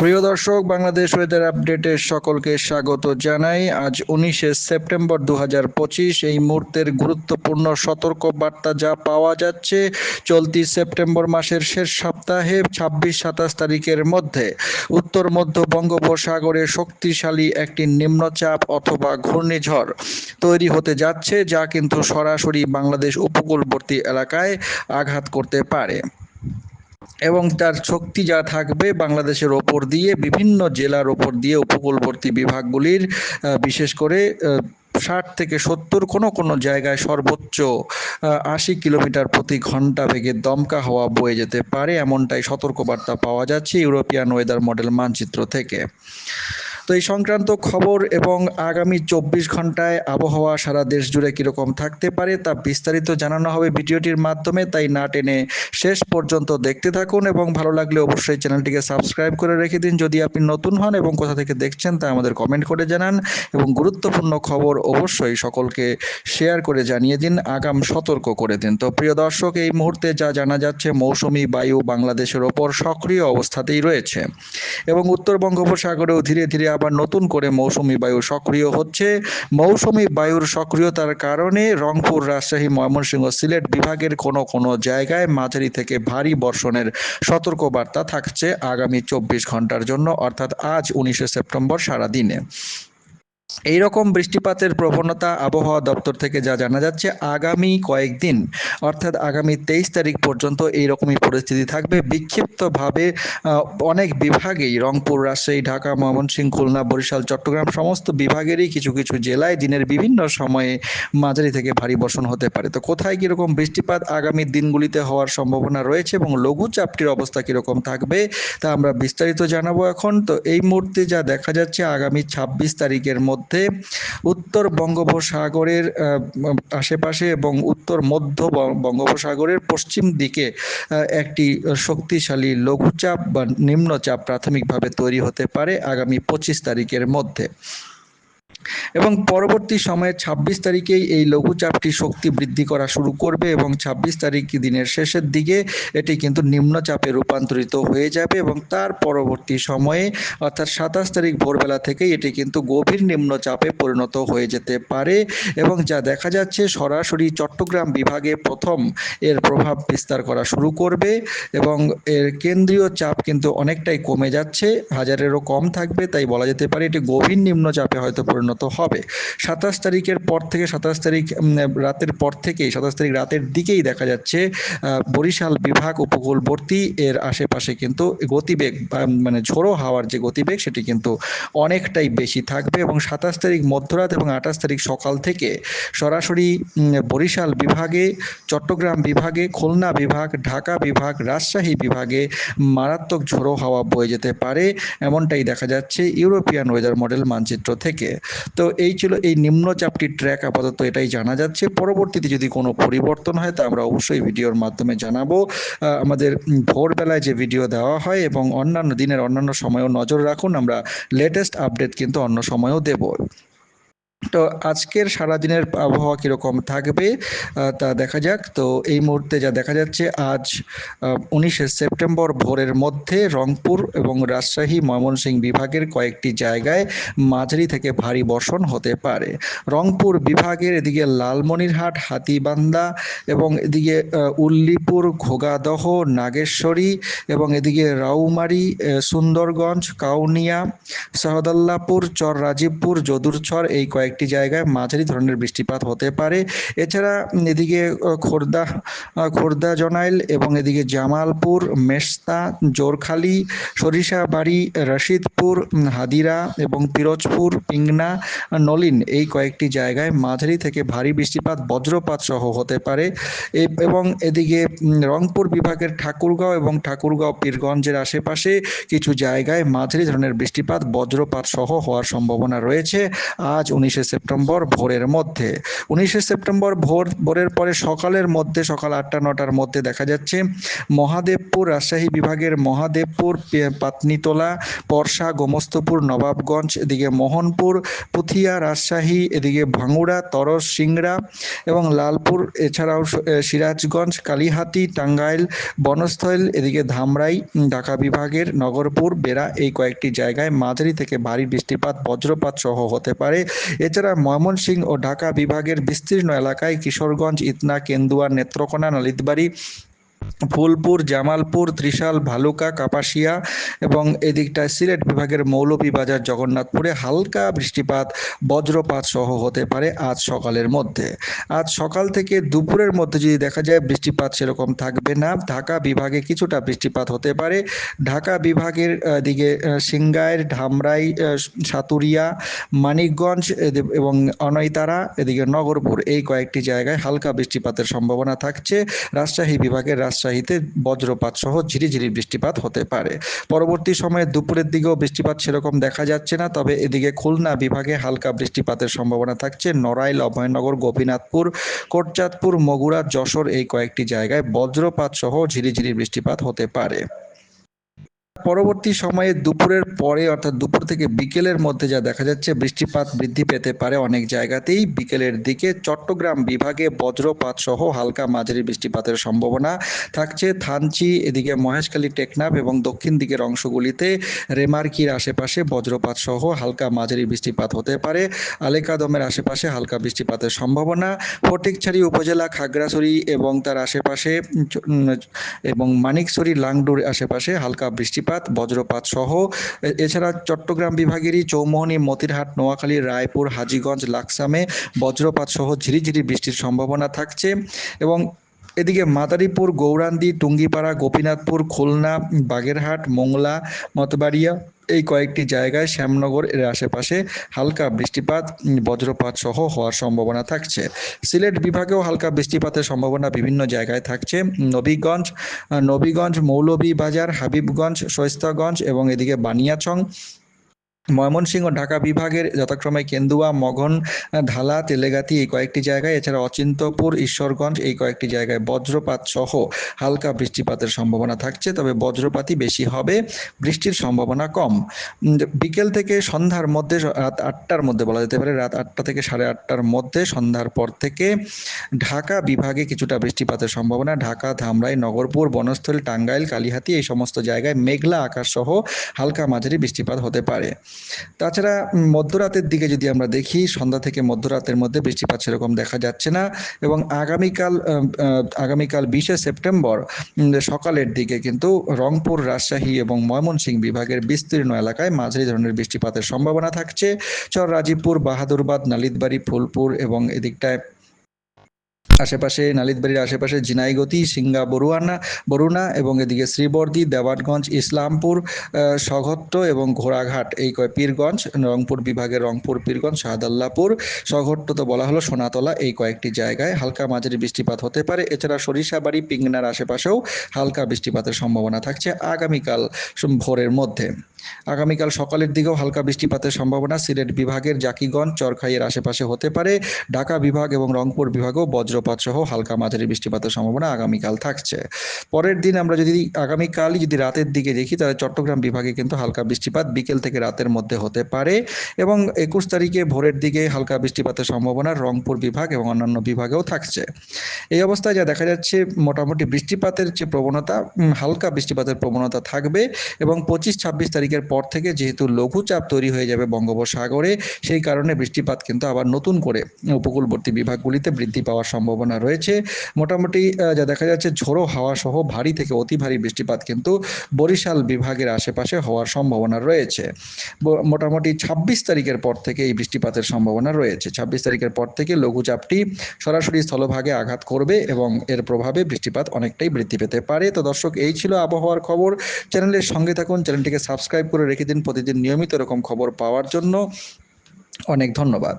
প্রিয় দর্শক, বাংলাদেশ ওয়েদার আপডেটে সকলকে স্বাগত জানাই। আজ উনিশে সেপ্টেম্বর দু হাজার পঁচিশ, এই মুহূর্তের গুরুত্বপূর্ণ সতর্ক বার্তা যা পাওয়া যাচ্ছে চলতি সেপ্টেম্বর মাসের শেষ সপ্তাহে, ছাব্বিশ সাতাশ তারিখের মধ্যে। উত্তর মধ্য বঙ্গোপসাগরে শক্তিশালী একটি নিম্নচাপ অথবা ঘূর্ণিঝড় তৈরি হতে যাচ্ছে, যা কিন্তু সরাসরি বাংলাদেশ উপকূলবর্তী এলাকায় আঘাত করতে পারে। এবং তার শক্তি যা থাকবে বাংলাদেশের ওপর দিয়ে, বিভিন্ন জেলার ওপর দিয়ে, উপকূলবর্তী বিভাগগুলির বিশেষ করে ষাট থেকে সত্তর কোনো কোনো জায়গায় সর্বোচ্চ আশি কিলোমিটার প্রতি ঘণ্টা বেগে দমকা হওয়া বয়ে যেতে পারে, এমনটাই সতর্কবার্তা পাওয়া যাচ্ছে ইউরোপিয়ান ওয়েদার মডেল মানচিত্র থেকে। তো এই সংক্রান্ত খবর এবং আগামী চব্বিশ ঘন্টায় আবহাওয়া সারা দেশ জুড়ে কীরকম থাকতে পারে তা বিস্তারিত জানানো হবে ভিডিওটির মাধ্যমে, তাই না টেনে শেষ পর্যন্ত দেখতে থাকুন এবং ভালো লাগলে অবশ্যই চ্যানেলটিকে সাবস্ক্রাইব করে রেখে দিন। যদি আপনি নতুন হন এবং কোথা থেকে দেখছেন তা আমাদের কমেন্ট করে জানান এবং গুরুত্বপূর্ণ খবর অবশ্যই সকলকে শেয়ার করে জানিয়ে দিন, আগাম সতর্ক করে দিন। তো প্রিয় দর্শক, এই মুহূর্তে যা জানা যাচ্ছে, মৌসুমি বায়ু বাংলাদেশের ওপর সক্রিয় অবস্থাতেই রয়েছে এবং উত্তর বঙ্গোপসাগরেও ধীরে ধীরে আবার নতুন করে মৌসুমি বায়ু সক্রিয় হচ্ছে। মৌসুমি বায়ুর সক্রিয়তার কারণে রংপুর, রাজশাহী, ময়মনসিংহ সিলেট বিভাগের কোনো কোনো জায়গায় মাঝারি থেকে ভারী বর্ষণের সতর্কবার্তা থাকছে আগামী চব্বিশ ঘণ্টার জন্য, অর্থাৎ আজ উনিশে সেপ্টেম্বর সারাদিনে। এই রকম বৃষ্টিপাতের প্রবণতা আবহাওয়া দপ্তর থেকে যা জানা যাচ্ছে, আগামী কয়েকদিন, অর্থাৎ আগামী তেইশ তারিখ পর্যন্ত এই রকমই পরিস্থিতি থাকবে। বিক্ষিপ্তভাবে অনেক বিভাগেই, রংপুর, রাজশাহী, ঢাকা, ময়মনসিংহ, খুলনা, বরিশাল, চট্টগ্রাম, সমস্ত বিভাগেরই কিছু কিছু জেলায় দিনের বিভিন্ন সময়ে মাঝারি থেকে ভারী বর্ষণ হতে পারে। তো কোথায় কীরকম বৃষ্টিপাত আগামী দিনগুলিতে হওয়ার সম্ভাবনা রয়েছে এবং লঘুচাপটির অবস্থা কীরকম থাকবে, তা আমরা বিস্তারিত জানাব এখন। তো এই মুহূর্তে যা দেখা যাচ্ছে, আগামী ছাব্বিশ তারিখের মধ্যে উত্তর বঙ্গোপসাগরের আশেপাশে এবং উত্তর মধ্য বঙ্গোপসাগরের পশ্চিম দিকে একটি শক্তিশালী লঘুচাপ বা নিম্নচাপ প্রাথমিকভাবে তৈরি হতে পারে আগামী পঁচিশ তারিখের মধ্যে। এবং পরবর্তী সময়ে ছাব্বিশ তারিখেই এই লঘুচাপটি শক্তি বৃদ্ধি করা শুরু করবে এবং ছাব্বিশ তারিখ দিনের শেষের দিকে এটি কিন্তু নিম্নচাপে রূপান্তরিত হয়ে যাবে এবং তার পরবর্তী সময়ে, অর্থাৎ সাতাশ তারিখ ভোরবেলা থেকেই এটি কিন্তু গভীর নিম্নচাপে পরিণত হয়ে যেতে পারে এবং যা দেখা যাচ্ছে সরাসরি চট্টগ্রাম বিভাগে প্রথম এর প্রভাব বিস্তার করা শুরু করবে এবং এর কেন্দ্রীয় চাপ কিন্তু অনেকটাই কমে যাচ্ছে, হাজারেরও কম থাকবে, তাই বলা যেতে পারে এটি গভীর নিম্নচাপে হয়তো পরিণত হবে। সাতাশ তারিখের পর থেকে, সাতাশ তারিখ রাতের পর থেকেই, সাতাশ তারিখ রাতের দিকেই দেখা যাচ্ছে বরিশাল বিভাগ উপকূলবর্তী এর আশেপাশে কিন্তু গতিবেগ মানে ঝোড়ো হাওয়ার যে গতিবেগ সেটি কিন্তু অনেকটাই বেশি থাকবে এবং সাতাশ তারিখ মধ্যরাত এবং আঠাশ তারিখ সকাল থেকে সরাসরি বরিশাল বিভাগে, চট্টগ্রাম বিভাগে, খুলনা বিভাগ, ঢাকা বিভাগ, রাজশাহী বিভাগে মারাত্মক ঝোড়ো হাওয়া বয়ে যেতে পারে। এমনটাই দেখা যাচ্ছে ইউরোপিয়ান ওয়েদার মডেল মানচিত্র থেকে। তো এই ছিল এই নিম্নচাপটির ট্র্যাক আপাতত এটাই জানা যাচ্ছে। পরবর্তীতে যদি কোনো পরিবর্তন হয়, তা আমরা অবশ্যই ভিডিওর মাধ্যমে জানাব। আমাদের ভোরবেলায় যে ভিডিও দেওয়া হয় এবং অন্যান্য দিনের অন্যান্য সময়ও নজর রাখুন। আমরা লেটেস্ট আপডেট কিন্তু অন্য সময়ও দেব। তো আজকের সারাদিনের আবহাওয়া কীরকম থাকবে তা দেখা যাক। তো এই মুহূর্তে যা দেখা যাচ্ছে, আজ উনিশে সেপ্টেম্বর ভোরের মধ্যে রংপুর এবং রাজশাহী, ময়মনসিংহ বিভাগের কয়েকটি জায়গায় মাঝারি থেকে ভারী বর্ষণ হতে পারে। রংপুর বিভাগের এদিকে লালমনিরহাট, হাতিবান্ধা এবং এদিকে উল্লিপুর, ঘোগাদহ, নাগেশ্বরী এবং এদিকে রাউমারি সুন্দরগঞ্জ, কাউনিয়া, শাহদাল্লাপুর চর রাজীবপুর যদুরছর এই কয়েকটি জায়গায় মাঝারি ধরনের বৃষ্টিপাত হতে পারে। এছাড়া এদিকে খোর্দা খোর্দা জনাইল এবং এদিকে জামালপুর, মেস্তা, জোরখালি, সরিষাবাড়ি, রশিদপুর, হাদিরা এবং পিরোজপুর, পিংনা, নলিন এই কয়েকটি জায়গায় মাঝারি থেকে ভারী বৃষ্টিপাত, বজ্রপাত সহ হতে পারে। এবং এদিকে রংপুর বিভাগের ঠাকুরগাঁও এবং ঠাকুরগাঁও, পীরগঞ্জের আশেপাশে কিছু জায়গায় মাঝারি ধরনের বৃষ্টিপাত, বজ্রপাত সহ হওয়ার সম্ভাবনা রয়েছে। আজ উনিশে উনিশে সেপ্টেম্বর ভোরের মধ্যে। উনিশে সেপ্টেম্বর ভোর, ভোরের পরে সকালের মধ্যে, সকাল আটটা, নটার মধ্যে দেখা যাচ্ছে, মহাদেবপুর রাজশাহী বিভাগের মহাদেবপুর পাতনিতলা, পরশা, গোমস্তপুর, নবাবগঞ্জ, এদিকে মোহনপুর, পুথিয়া, রাজশাহী, এদিকে ভাঙুড়া, তরস, সিংড়া এবং লালপুর, এছাড়াও সিরাজগঞ্জ, কালীহাতি, টাঙ্গাইল, বনস্থল, এদিকে ধামরাই ঢাকা বিভাগের নগরপুর, বেড়া এই কয়েকটি জায়গায় মাঝারি থেকে ভারী বৃষ্টিপাত, বজ্রপাত সহ হতে পারে। এছাড়া ময়মনসিংহ ও ঢাকা বিভাগের বিস্তীর্ণ এলাকায় কিশোরগঞ্জ ইতনা কেন্দুয়া নেত্রকোনা নালিতবাড়ি ফুলপুর, জামালপুর, ত্রিশাল, ভালুকা, কাপাসিয়া এবং এদিকটায় সিলেট বিভাগের মৌলভীবাজার, জগন্নাথপুরে হালকা বৃষ্টিপাত, বজ্রপাত সহ হতে পারে আজ সকালের মধ্যে। আজ সকাল থেকে দুপুরের মধ্যে যদি দেখা যায় বৃষ্টিপাত সেরকম থাকবে না। ঢাকা বিভাগে কিছুটা বৃষ্টিপাত হতে পারে। ঢাকা বিভাগের দিকে সিংগাইর, ধামরাই সাতুরিয়া, মানিকগঞ্জ এবং অনৈতারা এদিকে নগরপুর এই কয়েকটি জায়গায় হালকা বৃষ্টিপাতের সম্ভাবনা থাকছে। রাজশাহী বিভাগের রাজশাহীতে বজ্রপাত সহ ঝিরিঝিরি বৃষ্টিপাত হতে পারে। পরবর্তী সময়ে দুপুরের দিকেও বৃষ্টিপাত সেরকম দেখা যাচ্ছে না, তবে এদিকে খুলনা বিভাগে হালকা বৃষ্টিপাতের সম্ভাবনা থাকছে। নড়াইল, অভয়নগর, গোপীনাথপুর, কোটচাঁদপুর, মগুরা, যশোর এই কয়েকটি জায়গায় বজ্রপাত সহ ঝিরিঝিরি বৃষ্টিপাত হতে পারে। পরবর্তী সময়ে দুপুরের পরে, অর্থাৎ দুপুর থেকে বিকেলের মধ্যে যা দেখা যাচ্ছে, বৃষ্টিপাত বৃদ্ধি পেতে পারে অনেক জায়গাতেই। বিকেলের দিকে চট্টগ্রাম বিভাগে বজ্রপাত সহ হালকা মাঝারি বৃষ্টিপাতের সম্ভাবনা থাকছে। থানচি, এদিকে মহেশখালী টেকনাফ এবং দক্ষিণ দিকের অংশগুলিতে রেমার্কির আশেপাশে বজ্রপাত সহ হালকা মাঝারি বৃষ্টিপাত হতে পারে। আলেকাদমের আশেপাশে হালকা বৃষ্টিপাতের সম্ভাবনা। ফটিকছড়ি উপজেলা, খাগড়াছড়ি এবং তার আশেপাশে এবং মানিকছড়ি, লাংডুর আশেপাশে হালকা বৃষ্টিপাত বৃষ্টিপাত বজ্রপাত সহ এছাড়া চট্টগ্রাম বিভাগেরই চৌমহনী মতিরহাট, নোয়াখালী, রায়পুর, হাজীগঞ্জ, লাকসামে বজ্রপাত সহ ঝিরিঝিরি বৃষ্টির সম্ভাবনা থাকছে এবং এদিকে মাদারীপুর, গৌরান্দি, টুঙ্গিপাড়া, গোপীনাথপুর, খুলনা, বাগেরহাট, মোংলা, মতবাড়িয়া এই কয়েকটি জায়গায় শ্যামনগর এর আশেপাশে হালকা বৃষ্টিপাত বজ্রপাত সহ হওয়ার সম্ভাবনা থাকছে। সিলেট বিভাগেও হালকা বৃষ্টিপাতের সম্ভাবনা বিভিন্ন জায়গায় থাকছে। নবীগঞ্জ নবীগঞ্জ, মৌলভীবাজার, হাবিবগঞ্জ শৈস্তাগঞ্জ এবং এদিকে বানিয়াচং ময়মনসিংহ ঢাকা বিভাগের যথাক্রমে কেন্দুয়া, মগন, ঢালা, তেলেগাতি এই কয়েকটি জায়গায়, এছাড়া অচিন্তপুর, ঈশ্বরগঞ্জ এই কয়েকটি জায়গায় বজ্রপাত সহ হালকা বৃষ্টিপাতের সম্ভাবনা থাকছে, তবে বজ্রপাতই বেশি হবে, বৃষ্টির সম্ভাবনা কম। বিকেল থেকে সন্ধ্যার মধ্যে রাত আটটার মধ্যে বলা যেতে পারে, রাত আটটা থেকে সাড়ে আটটার মধ্যে সন্ধ্যার পর থেকে ঢাকা বিভাগে কিছুটা বৃষ্টিপাতের সম্ভাবনা, ঢাকা, ধামরাই, নগরপুর, বনস্থল, টাঙ্গাইল, কালিহাতি এই সমস্ত জায়গায় মেঘলা আকাশ সহ হালকা মাঝারি বৃষ্টিপাত হতে পারে। তাছাড়া মধ্যরাতের দিকে যদি আমরা দেখি, সন্ধ্যা থেকে মধ্যরাতের মধ্যে বৃষ্টিপাত সেরকম দেখা যাচ্ছে না এবং আগামীকাল আগামীকাল বিশে সেপ্টেম্বর সকালের দিকে কিন্তু রংপুর, রাজশাহী এবং ময়মনসিংহ বিভাগের বিস্তীর্ণ এলাকায় মাঝারি ধরনের বৃষ্টিপাতের সম্ভাবনা থাকছে। চর রাজীবপুর বাহাদুরবাদ, নালিতবাড়ি, ফুলপুর এবং এদিকটায় আশেপাশে নালিতবাড়ির আশেপাশে জিনাইগতি সিঙ্গা বরুয়ানা বরুণা এবং এদিকে শ্রীবর্দী, দেওয়ানগঞ্জ, ইসলামপুর সঘট্ট এবং ঘোড়াঘাট। এই কয় পীরগঞ্জ, রংপুর বিভাগের রংপুর পীরগঞ্জ, শাহাদাল্লাপুর সঘট্ট তো বলা হলো সোনাতলা এই কয়েকটি জায়গায়। হালকা মাঝারি বৃষ্টিপাত হতে পারে। এছাড়া সরিষাবাড়ি, পিংনার আশেপাশেও হালকা বৃষ্টিপাতের সম্ভাবনা থাকছে আগামীকাল ভোরের মধ্যে। আগামীকাল সকালের দিকেও হালকা বৃষ্টিপাতের সম্ভাবনা। সিলেট বিভাগের জাকিগঞ্জ, চরখাইয়ের আশেপাশে হতে পারে। ঢাকা বিভাগ এবং রংপুর বিভাগেও বজ্রপাত সহ হালকা মাঝারি বৃষ্টিপাতের সম্ভাবনা আগামীকাল থাকছে। পরের দিন আমরা যদি আগামীকালই যদি রাতের দিকে দেখি, তাহলে চট্টগ্রাম বিভাগে কিন্তু হালকা বৃষ্টিপাত বিকেল থেকে রাতের মধ্যে হতে পারে এবং একুশ তারিখে ভোরের দিকে হালকা বৃষ্টিপাতের সম্ভাবনা রংপুর বিভাগ এবং অন্যান্য বিভাগেও থাকছে। এই অবস্থায় যা দেখা যাচ্ছে, মোটামুটি বৃষ্টিপাতের যে প্রবণতা হালকা বৃষ্টিপাতের প্রবণতা থাকবে এবং পঁচিশ ছাব্বিশ তারিখের পর থেকে যেহেতু লঘুচাপ তৈরি হয়ে যাবে বঙ্গোপসাগরে, সেই কারণে বৃষ্টিপাত কিন্তু আবার নতুন করে উপকূলবর্তী বিভাগগুলিতে বৃদ্ধি পাওয়ার সম্ভাবনা রয়েছে। মোটামুটি যা দেখা যাচ্ছে ঝোড়ো হাওয়া সহ ভারী থেকে অতি ভারী বৃষ্টিপাত কিন্তু বরিশাল বিভাগের আশেপাশে হওয়ার সম্ভাবনা রয়েছে। মোটামুটি ছাব্বিশ তারিখের পর থেকে এই বৃষ্টিপাতের সম্ভাবনা রয়েছে। ছাব্বিশ তারিখের পর থেকে লঘুচাপটি সরাসরি স্থলভাগে আঘাত করবে এবং এর প্রভাবে বৃষ্টিপাত অনেকটাই বৃদ্ধি পেতে পারে। তো দর্শক, এই ছিল আবহাওয়ার খবর। চ্যানেলের সঙ্গে থাকুন, চ্যানেলটিকে সাবস্ক্রাইব করে রেখে দিন প্রতিদিন নিয়মিত এরকম খবর পাওয়ার জন্য। অনেক ধন্যবাদ।